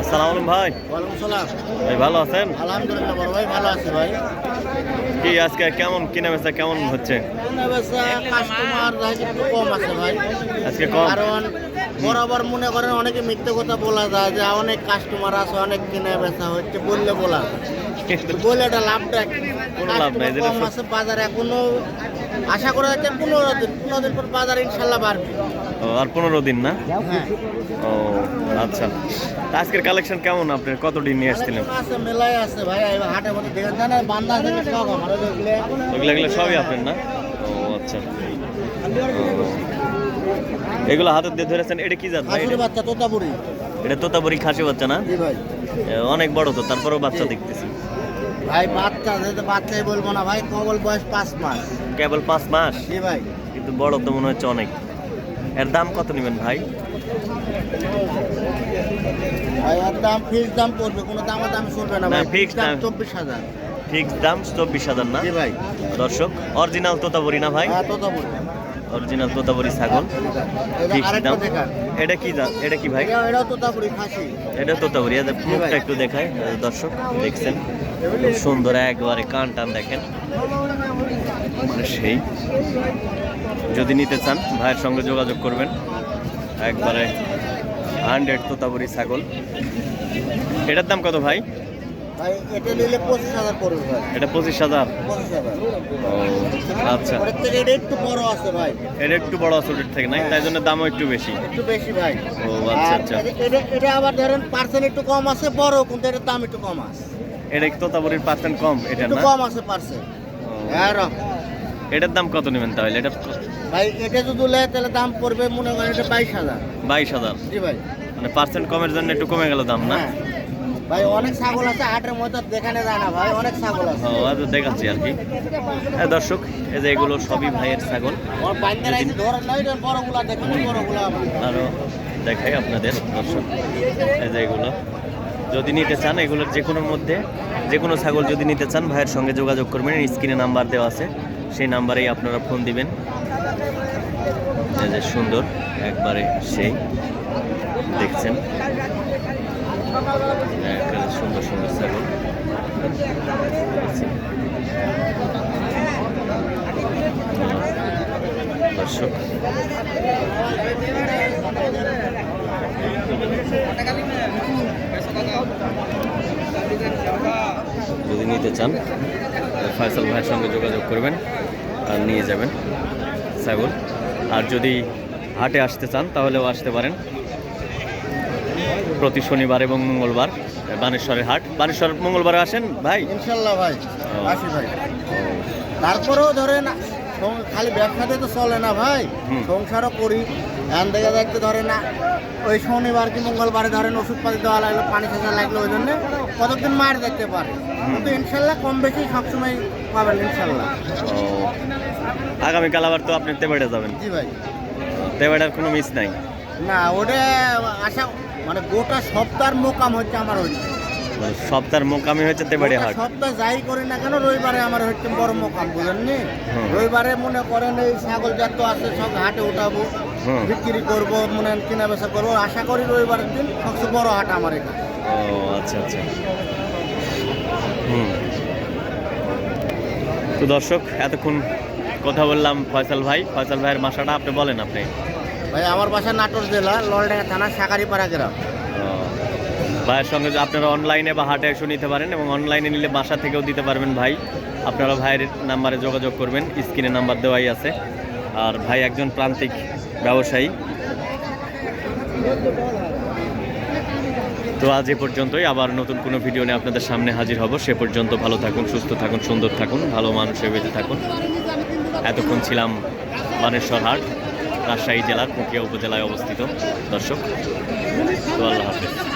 আসসালামু আলাইকুম ভাই। ওয়ালাইকুম সালাম। ভাই ভালো আছেন? আলহামদুলিল্লাহ বড় ভাই ভালো আছে ভাই। কি আজকে কেমন কিনা বেচা কেমন হচ্ছে? কেনা বেচা কাস্টমার কম আছে ভাই। আজকে কম? কারণ বরাবর মনে করেন অনেকে মিথ্যে কথা বলা যায় যে অনেক কাস্টমার আছে অনেক কেনা বেচা হচ্ছে বললে বলা বলে এটা লাভটা কম আছে বাজার এখনও আশা করা যাচ্ছে পনেরো দিন পনেরো দিন পর বাজার ইনশাল্লাহ বাড়বে। আর পনেরো দিন না? হ্যাঁ। ও আচ্ছা। আজকের কালেকশন কেমন আপনার? কত দিন নিয়ে এসেছিলেন আছে মেলায় আছে ভাই হাটের মধ্যে দেখেন জানেন বান্দা থেকে সব আমার ওগুলো সবই আপনার না? ও আচ্ছা। এগুলো হাতে দিয়ে ধরেছেন এটা কি জাত ভাই? বাচ্চা তোতাপুরি। এটা তোতাবরি খাসি বাচ্চা না? জি ভাই। অনেক বড় তো তারপরেও বাচ্চা দেখতেছি। ভাই বাচ্চা বাচ্চাই বলব না ভাই কবল বয়স পাঁচ মাস। কেবল পাঁচ মাস? জি ভাই। কিন্তু বড় তো মনে হচ্ছে অনেক। এর দাম কত নেবেন ভাই? ভাই আর দাম ফিক্স দাম পড়বে কোনো দাম দাম চলবে না ভাই। ফিক্স দাম। চব্বিশ হাজার। ফিক্স দাম চব্বিশ হাজার না? জি ভাই। দর্শক অরিজিনাল তোতাবরি না ভাই? হ্যাঁ তোতাপুরি। অরিজিনাল তোতাবরি ছাগল। ফিক্স দাম এটা কি দাম এটা কি ভাই? এটা তোতাপুরি এটা এদের মুখটা একটু দেখায় দর্শক দেখছেন? সুন্দর একবারে কান টান দেখেন। মানে সেই। যদি নিতে চান ভাইয়ের সঙ্গে যোগাযোগ করবেন। একবারে হান্ড্রেড তোতাবরি ছাগল। এটার দাম কত ভাই? ভাই এটা পঁচিশ হাজার এটা পঁচিশ হাজার। ও আচ্ছা। ওর থেকে এটা একটু বড় আছে ভাই। এটা একটু বড় আছে ওটার থেকে নাই? তাই জন্য দামও একটু বেশি। একটু বেশি ভাই। ও আচ্ছা আচ্ছা। এটা- আবার ধরেন পার্সেন্ট একটু কম আছে বড় কিন্তু এটার দাম একটু কম আছে। এটা কি তোতাবরির পার্সেন্ট কম? এটা একটু না? কম আছে পার্সেন্ট হ্যাঁ এটার দাম কত নেবেন তাহলে? এটা ভাই এটা যদি নেয় তাহলে দাম পড়বে মনে করেন এটা বাইশ হাজার। বাইশ হাজার। জি ভাই। মানে পার্সেন্ট কমের জন্য একটু কমে গেল দাম না? হ্যাঁ। ভাই অনেক ছাগল আছে হাটের মধ্যে দেখানে যায় না ভাই অনেক ছাগল আছে। ও আচ্ছা দেখাচ্ছি আর কি। হ্যাঁ দর্শক এই যে এগুলো সবই ভাইয়ের ছাগল। আমার বাইন্দার আছে ধরে নাই এটা বড়গুলা দেখুন বড়গুলা আরও দেখাই আপনাদের দর্শক এই যে এগুলো। যদি নিতে চান এগুলোর যে কোনোর মধ্যে যে কোনো ছাগল যদি নিতে চান ভাইয়ের সঙ্গে যোগাযোগ করবেন স্ক্রিনে নাম্বার দেওয়া আছে সেই নাম্বারেই আপনারা ফোন দিবেন। এই যে সুন্দর একবারে সেই দেখছেন। সুন্দর সুন্দর ছাগল দর্শক। যদি নিতে চান, ফয়সাল ভাইয়ের সঙ্গে যোগাযোগ করবেন আর নিয়ে যাবেন ছাগল। আর যদি হাটে আসতে চান, তাহলেও আসতে পারেন প্রতি শনিবার এবং মঙ্গলবার। বানেশ্বরের হাট। বানেশ্বর মঙ্গলবার আসেন ভাই? ইনশাল্লাহ ভাই। আসি ভাই। তারপরেও ধরেন খালি ব্যবসাতে তো চলে না ভাই। সংসারও করি। এখান থেকে দেখতে ধরে না ওই শনিবার কি মঙ্গলবারে ধরেন ওষুধপাতি দেওয়া লাগল পানি খেঁচা লাগল ওই জন্য কতদিন মার দেখতে পারে? কিন্তু ইনশাল্লাহ কম বেশি সবসময় পাবেন ইনশাল্লাহ। আগামীকাল আবার তো আপনি তেবাড়ে যাবেন। জি ভাই। তেবাড়ার কোনো মিস নাই? না ওটা আশা মানে গোটা সপ্তাহের মোকাম হচ্ছে আমার ওই মানে সপ্তাহের মোকামি হচ্ছে তেবাড়ি হাট। সপ্তাহ যাই করি না কেন রবিবারে আমার হচ্ছে বড় মোকাম বুঝেননি। রবিবারে মনে করেন এই ছাগল জাত আছে সব হাটে উঠাবো বিক্রি করব মনে কেনা বেচা করব। আশা করি রবিবারের দিন সবচেয়ে বড় হাট আমার এখানে। ও আচ্ছা আচ্ছা। হুম। তো দর্শক এতক্ষণ কথা বললাম ফয়সাল ভাই। ফয়সাল ভাইয়ের বাসাটা আপনি বলেন আপনি। ভাই, আমার বাসা নাটোর জেলা, ললডাঙ্গা থানা সাকারিপাড়া গ্রাম। ভাইয়ের সঙ্গে আপনারা অনলাইনে বা হাটে এসে নিতে পারেন এবং অনলাইনে নিলে বাসা থেকেও দিতে পারবেন ভাই। আপনারা ভাইয়ের নাম্বারে যোগাযোগ করবেন, স্ক্রিনে নাম্বার দেওয়াই আছে। আর ভাই একজন প্রান্তিক ব্যবসায়ী। তো আজ এ পর্যন্তই, আবার নতুন কোনো ভিডিও নিয়ে আপনাদের সামনে হাজির হব। সে পর্যন্ত ভালো থাকুন, সুস্থ থাকুন, সুন্দর থাকুন, ভালো মানুষের বেঁচে থাকুন। এতক্ষণ ছিলাম মানেশ্বর হাট। রাজশাহী জেলার কুকিয়া উপজেলায় অবস্থিত। দর্শক তো আল্লাহ হাফেজ।